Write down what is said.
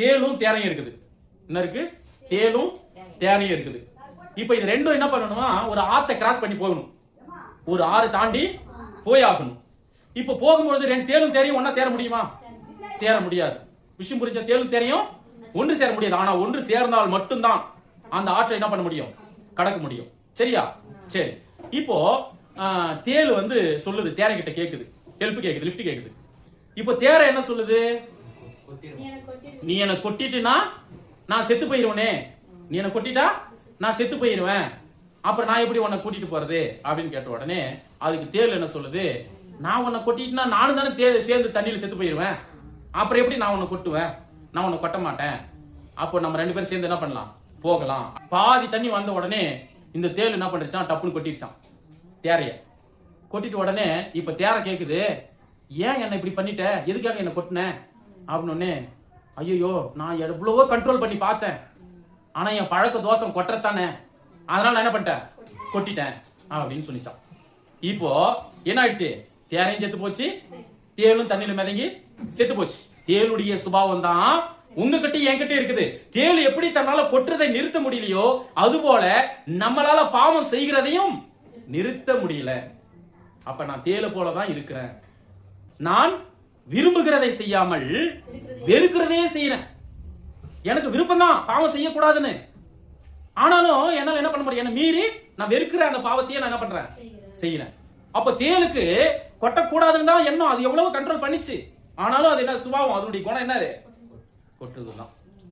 தேலும் தேரையும் இருக்குது. என்ன இருக்கு? தேலும் தேரையும் இருக்குது. இப்ப இது ரெண்டும் என்ன பண்ணணுமா ஒரு ஆத்தை கிராஸ் பண்ணி போகணும். ஒரு ஆறு தாண்டி போய் ஆகணும் இப்ப போகும்பொழுது ரெண்டு தேலும் தேரையும் ஒன்றா சேர முடியுமா? சேர முடியாது. விஷயம் புரிஞ்ச தேலும் தேரையும் ஒன்று சேர முடியாது. ஆனா ஒன்று சேர்ந்தால் மட்டும்தான் அந்த ஆற்றை என்ன பண்ண முடியும்? கடக்க முடியும். சரியா? சரி. இப்போ தேள் வந்து சொல்லுது. தேரை கிட்ட கேக்குது. ஹெல்ப் கேக்குது லிஃப்ட் கேக்குது. இப்போ தேரை என்ன சொல்லுது? நீ என்ன கொட்டிட்டுனா நான் செத்து போயிருவனே. நீ என்ன கொட்டிட்டா? நான் செத்து போயிருவேன். அப்புறம் நான் எப்படி உன்னை கூட்டிட்டு போறது? அப்படின்னு கேட்ட உடனே அதுக்கு தேள் என்ன சொல்லுது? நான் உன்னை கொட்டிட்டுனா நானும் தானே தே சேர்ந்து தண்ணியில செத்து போயிருவேன். அப்புறம் எப்படி நான் உன்னை கொட்டுவேன்? நான் உன்னை கொட்ட மாட்டேன். அப்போ நம்ம ரெண்டு பேரும் சேர்ந்து என்ன பண்ணலாம்? போகலாம். பாதி தண்ணி வந்த உடனே இந்த தேள் என்ன பண்ணிருச்சான் டப்புன்னு கொட்டிருச்சான் தேரைய. கொட்டிட்டு உடனே இப்ப தேரை கேக்குது. ஏன் என்ன இப்படி பண்ணிட்ட? எதுக்காக என்ன கொட்டின? அப்படின்னே ஐயோ நான் எவ்வளவோ கண்ட்ரோல் பண்ணி பார்த்தேன். ஆனா என் பழக்க தோஷம் கொட்டுறத்தானே. அதனால நான் என்ன பண்ணிட்டேன்? கொட்டிட்டேன் அப்படின்னு சொல்லிச்சான். இப்போ என்ன ஆயிடுச்சு? தேரையும் செத்து போச்சு தேளும் தண்ணியில மிதங்கி செத்து போச்சு. தேளுடைய சுபாவம் தான் உங்ககிட்ட என்கிட்ட இருக்குது. தேள் எப்படி தன்னால கொட்டுறதை நிறுத்த முடியலையோ அதுபோல நம்மளால பாவம் செய்கிறதையும் நிறுத்த முடியல. அப்ப நான் தேளை போலதான் இருக்கிறேன். நான் விரும்புகிறதை செய்யாமல் வெறுக்கிறதையே செய்யறேன். எனக்கு விருப்பம் தான் பாவம் செய்யக்கூடாதுன்னு. ஆனாலும் என்னால என்ன பண்ண முடியும்? என்ன மீறி நான் வெறுக்கிற அந்த பாவத்தையே நான் என்ன பண்றேன்? செய்யறேன். அப்ப தேளுக்கு கொட்டக்கூடாதுன்னு தான் எண்ணம். அது எவ்வளவு கண்ட்ரோல் பண்ணிச்சு. ஆனாலும் அது என்ன சுபாவம்? அதனுடைய குணம் என்னது? கொட்டுறதுதான்